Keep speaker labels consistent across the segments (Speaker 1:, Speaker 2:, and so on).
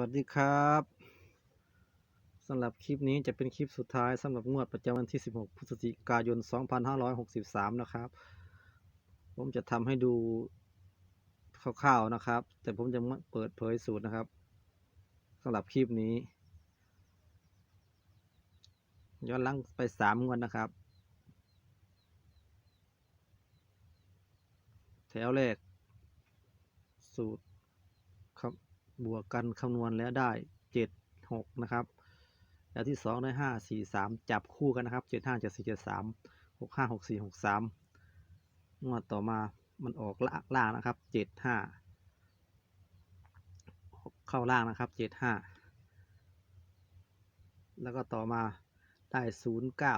Speaker 1: วัสดีครับสำหรับคลิปนี้จะเป็นคลิปสุดท้ายสำหรับงวดประจำวันที่ 16 พฤศจิกายน 2563 นะครับ ผมจะทำให้ดูคร่าวๆนะครับ แต่ผมจะเปิดเผยสูตรนะครับสำหรับคลิปนี้ย้อนหลังไปสามงวดนะครับ แถวแรกสูตรครับ บวกกันคำนวณแล้วได้เจ็ดหกนะครับแล้วที่สองได้ห้าสี่สามจับคู่กันนะครับเจ็ดห้าเจ็ดสี่เจ็ดสามหกห้าหกสี่หกสามงวดต่อมามันออกล่างนะครับเจ็ดห้าเข้าล่างนะครับเจ็ดห้าแล้วก็ต่อมาได้ศูนย์เก้า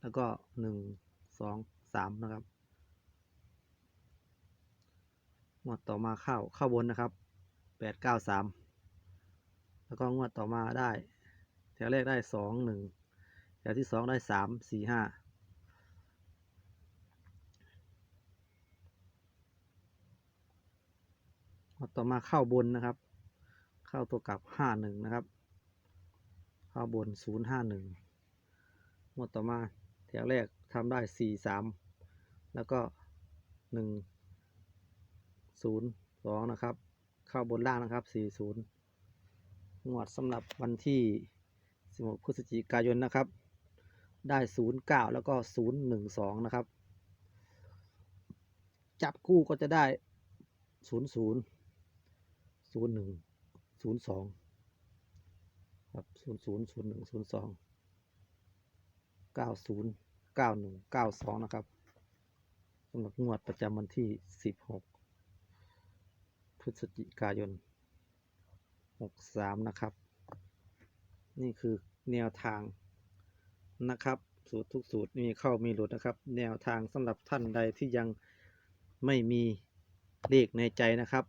Speaker 1: แล้วก็หนึ่งสองสามนะครับงวดต่อมาเข้าเข้าบนนะครับ แปดเก้าสามแล้วก็งวดต่อมาได้ แถวแรกได้สองหนึ่งแถวที่สองได้สามสี่ห้างวดต่อมาเข้าบนนะครับ เข้าตัวกลับห้าหนึ่งนะครับ เข้าบนศูนย์ห้าหนึ่งงวดต่อมาแถวแรกทำได้สี่สามแล้วก็หนึ่งศูนย์สองนะครับ เข้าบนล่างนะครับ 40 งวดสำหรับวันที่ 16 พฤศจิกายนนะครับ ได้ 09 แล้วก็ 012 นะครับ จับคู่ก็จะได้ 00 01 02 ครับ 00 01 02 90 91 92 นะครับสำหรับงวดประจำวันที่ 16 พฤศจิกายน 63 นะครับ นี่คือแนวทางนะครับ สูตรทุกสูตรมีเข้ามีหลุดนะครับ แนวทางสำหรับท่านใดที่ยังไม่มีเลขในใจนะครับ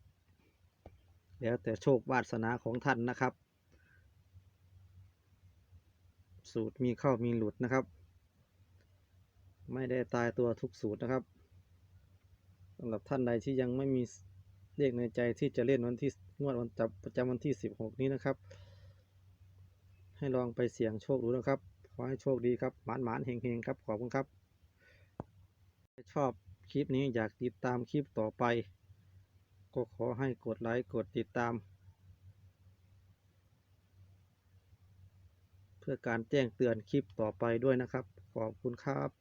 Speaker 1: แล้วแต่โชควาสนาของท่านนะครับ สูตรมีเข้ามีหลุดนะครับ ไม่ได้ตายตัวทุกสูตรนะครับสำหรับท่านใดที่ยังไม่มี เลขในใจที่จะเล่นวันที่งวดวันจับประจำวันที่ 16 นี้นะครับ ให้ลองไปเสี่ยงโชคดูนะครับ ขอให้โชคดีครับหมานหมานเฮงเฮงครับ ขอบคุณครับ ชอบคลิปนี้อยากติดตามคลิปต่อไป ก็ขอให้กดไลค์กดติดตาม เพื่อการแจ้งเตือนคลิปต่อไปด้วยนะครับ ขอบคุณครับ